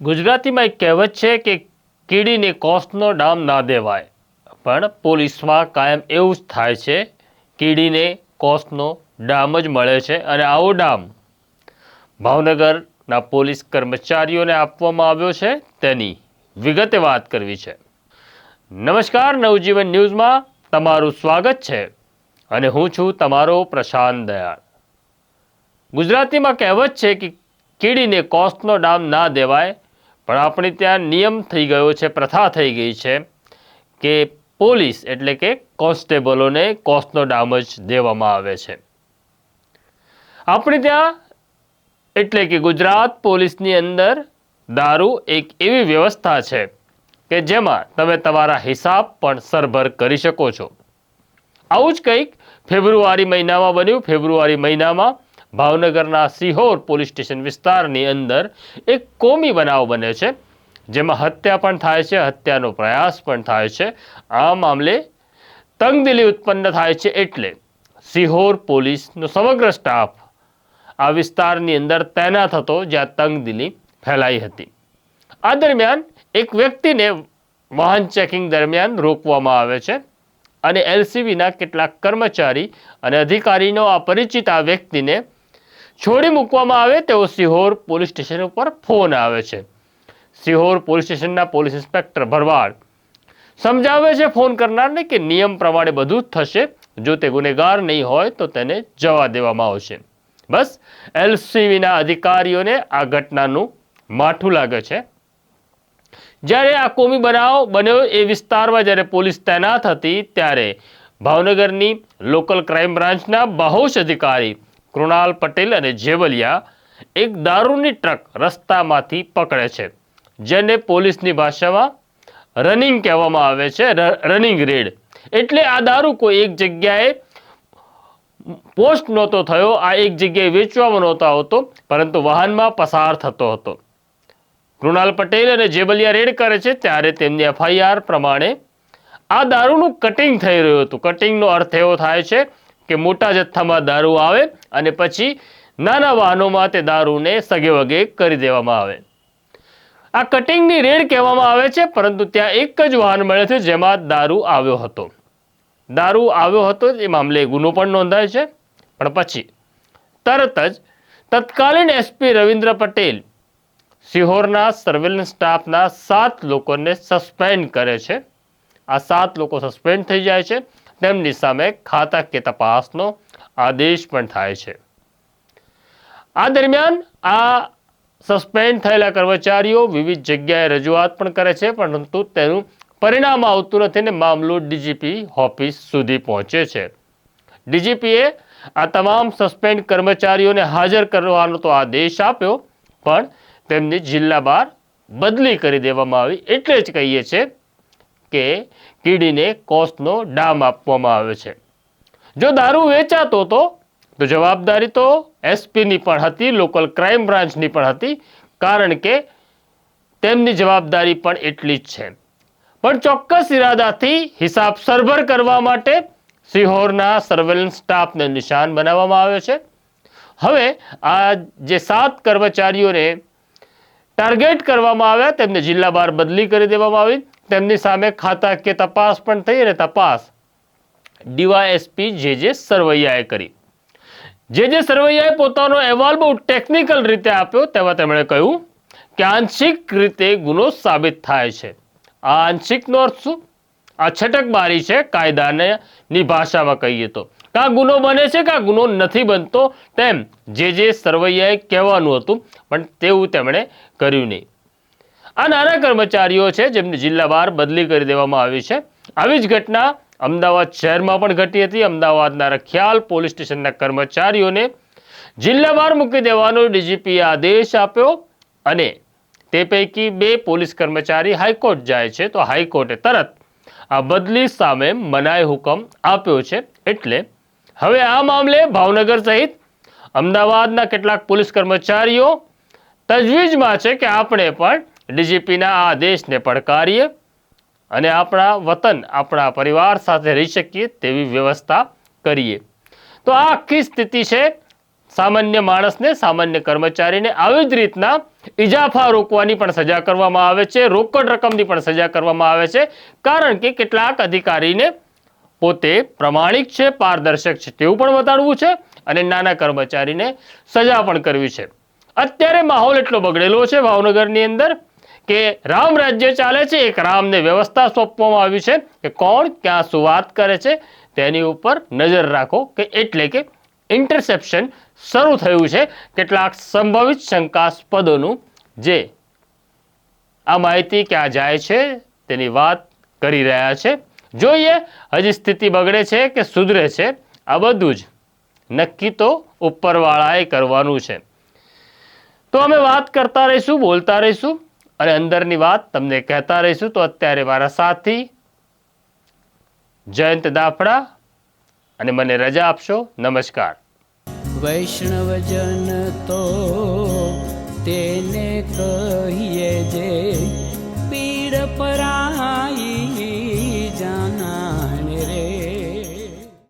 ગુજરાતીમાં એક કહેવત છે કે કીડીને કોસનો ડામ ના દેવાય. પણ પોલીસમાં કાયમ એવું જ થાય છે, કીડીને કોસનો ડામ જ મળે છે અને આવો ડામ ભાવનગરના પોલીસ કર્મચારીઓને આપવામાં આવ્યો છે તેની વિગતે વાત કરવી છે. નમસ્કાર, નવજીવન ન્યૂઝમાં તમારું સ્વાગત છે અને હું છું તમારો પ્રશાંત દયાળ. ગુજરાતીમાં કહેવત છે કે કીડીને કોસનો ડામ ના દેવાય પણ આપણે ત્યાં નિયમ થઈ ગયો છે, પ્રથા થઈ ગઈ છે કે પોલીસ એટલે કે કોન્સ્ટેબલોને કોસ્ટનો ડામજ દેવામાં આવે છે. આપણે ત્યાં એટલે કે ગુજરાત પોલીસની અંદર દારૂ એક એવી વ્યવસ્થા છે કે જેમાં તમે તમારા હિસાબ પણ સરભર કરી શકો છો. આવું જ કંઈક ફેબ્રુઆરી મહિનામાં બન્યું. ફેબ્રુઆરી મહિનામાં ભાવનગરના સિહોર પોલીસ સ્ટેશન વિસ્તારની અંદર એક કોમી બનાવ બને છે, જેમાં હત્યા પણ થાય છે, હત્યાનો પ્રયાસ પણ થાય છે. આ મામલે તંગદિલી ઉત્પન્ન થાય છે એટલે સિહોર પોલીસનો સમગ્ર સ્ટાફ આ વિસ્તારની અંદર તૈનાત હતો, જ્યાં તંગદિલી ફેલાઈ હતી. આ દરમિયાન એક વ્યક્તિને વાહન ચેકિંગ દરમિયાન રોકવામાં આવે છે અને એલસીબીના કેટલાક કર્મચારી અને અધિકારીનો આ પરિચિત આ વ્યક્તિને છોડી મૂકવામાં આવે તેવો સિહોર પોલીસ સ્ટેશન ઉપર ફોન આવે છે. સિહોર પોલીસ સ્ટેશનના પોલીસ ઇન્સ્પેક્ટર ભરવાડ સમજાવે છે ફોન કરનારને કે નિયમ પ્રમાણે બધું થશે. જો તે ગુનેગાર નહીં હોય તો તેને જવા દેવામાં આવશે. બસ, એલસીબીના અધિકારીઓને આ ઘટનાનું માઠું લાગે છે. જ્યારે આ કોમી બનાવ બન્યો એ વિસ્તારમાં જ્યારે પોલીસ તૈનાત હતી ત્યારે ભાવનગરની લોકલ ક્રાઇમ બ્રાન્ચના બહોશ અધિકારી કૃણાલ પટેલ અને જેવલિયા એક દારૂની ટ્રક રસ્તામાંથી પકડે છે, જેને પોલીસની ભાષામાં રનિંગ કહેવામાં આવે છે રનિંગ રેડ. એટલે આ દારૂ કોઈ એક જગ્યાએ પોસ્ટ નહોતો થયો, આ એક જગ્યાએ વેચવામાં નહોતો આવતો, પરંતુ વાહનમાં પસાર થતો હતો. કૃણાલ પટેલ અને જેબલિયા રેડ કરે છે, ત્યારે તેમની એફઆઈઆર પ્રમાણે આ દારૂનું કટિંગ થઈ રહ્યું હતું. કટિંગનો અર્થ એવો થાય છે કે મોટા જથ્થામાં દારૂ આવે અને પછી નાના વાહનોમાં તે દારૂને સગે વગે કરી દેવામાં આવે. આ કટિંગની રેડ કહેવામાં આવે છે, પરંતુ ત્યાં એક જ વાહન મળે છે જેમાં દારૂ આવ્યો હતો. દારૂ આવ્યો હતો, એ મામલે ગુનો પણ નોંધાય છે. પણ પછી તરત જ તત્કાલીન એસપી રવિન્દ્ર પટેલ સિહોરના સર્વેલન્સ સ્ટાફના સાત લોકોને સસ્પેન્ડ કરે છે. આ સાત લોકો સસ્પેન્ડ થઈ જાય છે. તેમની સામે ખાતાકીય તપાસનો આદેશ પણ થાય છે. આ દરમિયાન આ સસ્પેન્ડ થયેલા કર્મચારીઓ વિવિધ જગ્યાએ રજૂઆત પણ કરે છે, પરંતુ તેનું પરિણામ આવતું નથી ને મામલો ડીજીપી ઓફિસ સુધી પહોંચે છે. ડીજીપીએ આ તમામ સસ્પેન્ડ કર્મચારીઓને હાજર કરવાનો તો આદેશ આપ્યો, પણ તેમની જિલ્લા બહાર બદલી કરી દેવામાં આવી, એટલે જ કહીએ છીએ કે કીડીને કોસનો ડામ આપવામાં આવે છે. જો દારૂ વેચાતો હતો, તો જવાબદારી તો એસપીની પણ હતી, લોકલ ક્રાઇમ બ્રાન્ચની પણ હતી, કારણ કે તેમની જવાબદારી પણ એટલી જ છે. પણ ચોક્કસ ઇરાદાથી હિસાબ સરભર કરવા માટે સિહોરના સર્વેલન્સ સ્ટાફને નિશાન બનાવવામાં આવ્યો છે. હવે આ જે સાત કર્મચારીઓને ટાર્ગેટ કરવામાં આવ્યા, તેમને જિલ્લા બહાર બદલી કરી દેવામાં આવી. તેમની સામે ખાતાકીય તપાસ પણ થઈ અને તપાસ ડીવાયએસપી જે જે સરવૈયાએ કરી. જે જે સરવૈયાએ પોતાનો અહેવાલ બહુ ટેકનિકલ રીતે આપ્યો તેમાં તેમણે કહ્યું કે આંશિક રીતે ગુનો સાબિત થાય છે. આ આંશિકનો અર્થ શું? આ છટકબારી છે કાયદાને ભાષામાં કહીએ તો. કાં ગુનો બને છે કાં ગુનો નથી બનતો તેમ જે જે સરવૈયાએ કહેવાનું હતું પણ તેવું તેમણે કર્યું નહીં. આ નાના કર્મચારીઓ છે, જેમની જિલ્લા બહાર બદલી કરી દેવામાં આવી છે. આવી જ ઘટના અમદાવાદ શહેરમાં પણ ઘટી હતી. અમદાવાદના રખિયાલ પોલીસ સ્ટેશનના કર્મચારીઓને જિલ્લા બહાર મૂકી દેવાનો ડીજીપીએ આદેશ આપ્યો અને તે પૈકી બે પોલીસ કર્મચારી હાઈકોર્ટ જાય છે. તો હાઈકોર્ટે તરત આ બદલી સામે મનાઈ હુકમ આપ્યો છે. એટલે હવે આ મામલે ભાવનગર સહિત અમદાવાદના કેટલાક પોલીસ કર્મચારીઓ તજવીજમાં છે કે આપણે પણ ડીજીપીના આ આદેશને પડકારીએ અને આપણા વતન, આપણા પરિવાર સાથે રહી શકીએ તેવી વ્યવસ્થા કરીએ. તો આ આખી સ્થિતિ છે, સામાન્ય માણસને, સામાન્ય કર્મચારીને આવી જ રીતના ઇજાફા રોકવાની પણ સજા કરવામાં આવે છે, રોકડ રકમની પણ સજા કરવામાં આવે છે, કારણ કે કેટલાક અધિકારીને પોતે પ્રમાણિક છે, પારદર્શક છે, તેવું પણ બતાડવું છે અને નાના કર્મચારીને સજા પણ કરવી છે. અત્યારે માહોલ એટલો બગડેલો છે ભાવનગરની અંદર કે રામ રાજ્ય ચાલે છે? એક રામને વ્યવસ્થા સોંપવામાં આવી છે કે કોણ ક્યાં શું વાત કરે છે? તેની ઉપર નજર રાખો કે એટલે કે ઇન્ટરસેપ્શન શરૂ થયું છે. કેટલાક સંભવિત શંકાસ્પદોનું જે આ માહિતી ક્યાં જાય છે તેની વાત કરી રહ્યા છે. જોઈએ, હજી સ્થિતિ બગડે છે કે સુધરે છે? આ બધું જ નક્કી તો ઉપરવાળાએ કરવાનું છે. તો અમે વાત કરતા રહીશું, બોલતા રહીશું. અને અંદરની વાત તમને કહેતા રહીશું તો અત્યારે મારા સાથી, જયંત દાફડા અને મને રજા આપશો. નમસ્કાર. વૈષ્ણવજન તો તેને કહીએ જે